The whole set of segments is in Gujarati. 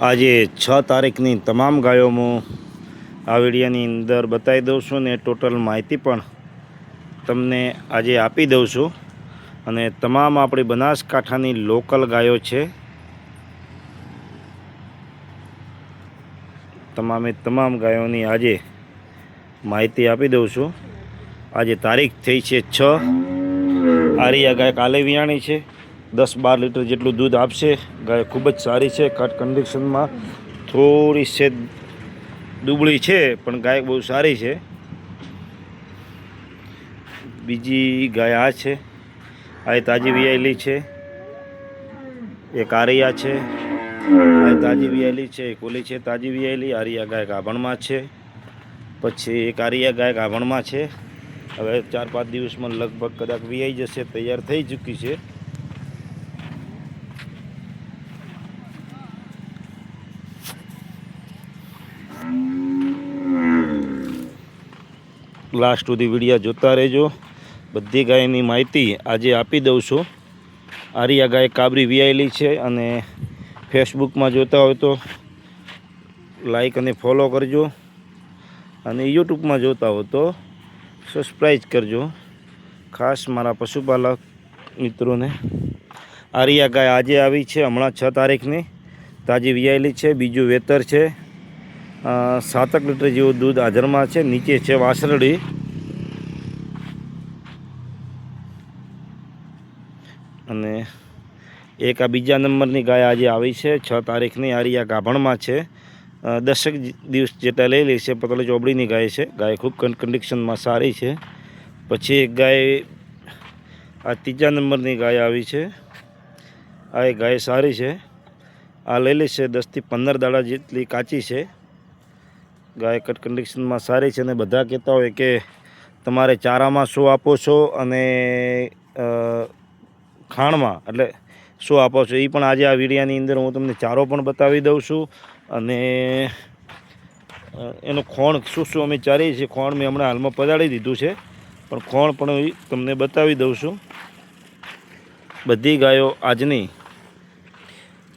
આજે છ તારીખની તમામ ગાયો હું આ વિડીયોની અંદર બતાવી દઉં છું ને ટોટલ માહિતી પણ તમને આજે આપી દઉં છું. અને તમામ આપણી બનાસકાંઠાની લોકલ ગાયો છે. તમામે તમામ ગાયોની આજે માહિતી આપી દઉં છું. આજે તારીખ થઈ છે છ. આરિયા ગાય કાલે વિયાણી છે. દસ બાર લીટર જેટલું દૂધ આપશે. ગાય ખૂબ જ સારી છે, કટ કન્ડિશનમાં થોડી છે દુબળી છે, પણ ગાય બહુ સારી છે. બીજી ગાય આ છે, આ તાજી વિયાયેલી છે, એક આરિયા છે, આ તાજી વિયાયેલી છે, એક ઓલી છે તાજી વિયાયેલી, આરિયા ગાય ગાભણમાં છે, પછી એક આરિયા ગાય ગાભણમાં છે. હવે ચાર પાંચ દિવસમાં લગભગ કદાચ વિયાઈ જશે, તૈયાર થઈ ચૂકી છે. લાસ્ટ સુધી વિડીયા જોતા રહેજો. બધી ગાયની માહિતી આજે આપી દઉં છું. આરિયા ગાય કાબરી વિયાયેલી છે અને ફેસબુકમાં જોતા હોય તો લાઈક અને ફોલો કરજો. અને યુટ્યુબમાં જોતા હો તો સબસ્ક્રાઈબ કરજો. ખાસ મારા પશુપાલક મિત્રોને. આરિયા ગાય આજે આવી છે હમણાં છ તારીખની. તાજી વિયાયેલી છે, બીજું વેતર છે. સાતક લીટર જેવું દૂધ હાજરમાં છે. નીચે છે વાસરડી અને એક આ બીજા નંબરની ગાય આજે આવી છે. છ તારીખની આરી આ ગાભણમાં છે. દસેક દિવસ જેટલા લઈ લે છે. પતલે ચોબડીની ગાય છે. ગાય ખૂબ કન- કન્ડિશનમાં સારી છે. પછી એક ગાય, આ ત્રીજા નંબરની ગાય આવી છે. આ એક ગાય સારી છે. આ લઈ લે છે દસથી પંદર દાડા જેટલી કાચી છે. ગાય કટ કન્ડિશનમાં સારી છે અને બધા કહેતા હોય કે તમારે ચારામાં શું આપો છો અને ખાણમાં એટલે શું આપો છો એ પણ આજે આ વિડિયાની અંદર હું તમને ચારો પણ બતાવી દઉં છું અને એનું ખોણ શું શું અમે ચારીએ છીએ ખોણ મેં હમણાં હાલમાં પધાડી દીધું છે પણ ખોણ પણ તમને બતાવી દઉં છું. બધી ગાયો આજની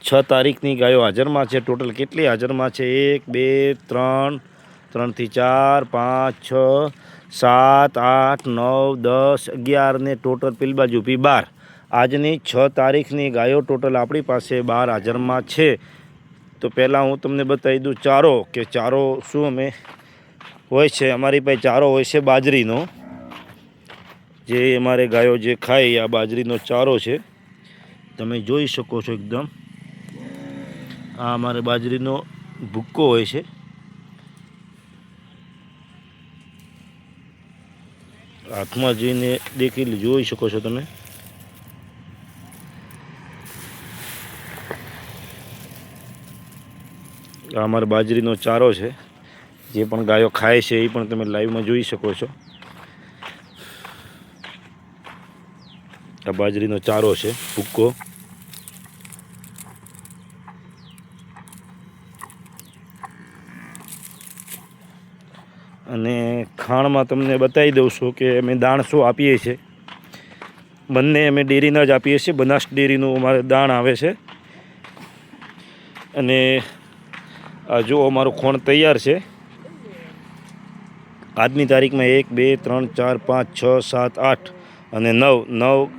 છ તારીખની ગાયો હાજરમાં છે. ટોટલ કેટલી હાજરમાં છે? એક, બે, ત્રણ ત્રણથી ચાર, પાંચ, છ, સાત, આઠ, નવ, દસ, અગિયાર ને ટોટલ પેલી બાજુ બાર. આજની છ તારીખની ગાયો ટોટલ આપણી પાસે બાર હાજરમાં છે. તો પહેલાં હું તમને બતાવી દઉં ચારો, કે ચારો શું અમે હોય છે. અમારી પાસે ચારો હોય છે બાજરીનો. જે અમારે ગાયો જે ખાય આ બાજરીનો ચારો છે. તમે જોઈ શકો છો એકદમ. આ અમારે બાજરીનો ભૂક્કો હોય છે. હાથમાં જોઈને દેખી જોઈ શકો છો તમે. આ અમારે બાજરીનો ચારો છે. જે પણ ગાયો ખાય છે એ પણ તમે લાઈવમાં જોઈ શકો છો. આ બાજરીનો ચારો છે, ભૂક્કો. અને ખાણમાં તમને બતાવી દઉં છું કે અમે દાણ શું આપીએ છીએ. બંને અમે ડેરીના જ આપીએ છીએ, બનાસ ડેરીનું અમારે દાણ આવે છે. અને આ જો અમારું ખોણ તૈયાર છે. આજની તારીખમાં એક, બે, ત્રણ, ચાર, પાંચ, છ, સાત, આઠ અને નવ. નવ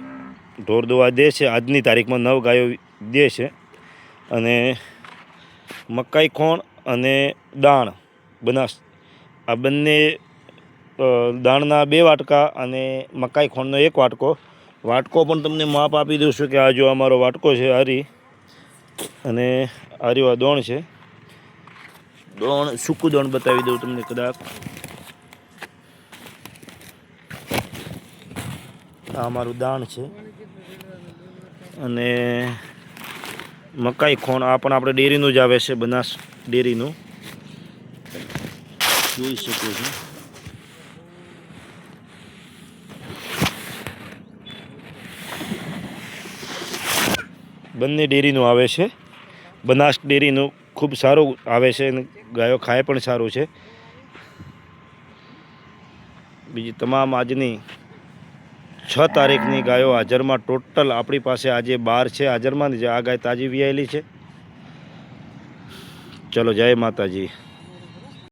ઢોર દોવા દે છે. આજની તારીખમાં નવ ગાયો દે છે. અને મકાઈ ખોણ અને દાણ, બનાસ. આ બંને દાણના બે વાટકા અને મકાઈ ખોણનો એક વાટકો. વાટકો પણ તમને માપ આપી દઉં છું કે આ જો અમારો વાટકો છે હારી અને હારી આ દોણ છે. દોણ, સૂકું દોણ બતાવી દઉં તમને કદાચ. આ અમારું દાણ છે. અને મકાઈ ખોણ આ પણ આપણે ડેરીનું જ આવે છે બનાસ ડેરીનું. જોઈ શકો છો. બંને ડેરીનું આવે છે. બનાસ ડેરીનું ખૂબ સારું આવે છે અને ગાયો ખાય પણ સારું છે. બીજી તમામ આજની છ તારીખની ગાયો હાજરમાં ટોટલ આપણી પાસે આજે બાર છે. હાજરમાં જે આ ગાય તાજી વિયાયેલી છે. ચલો જય માતાજી.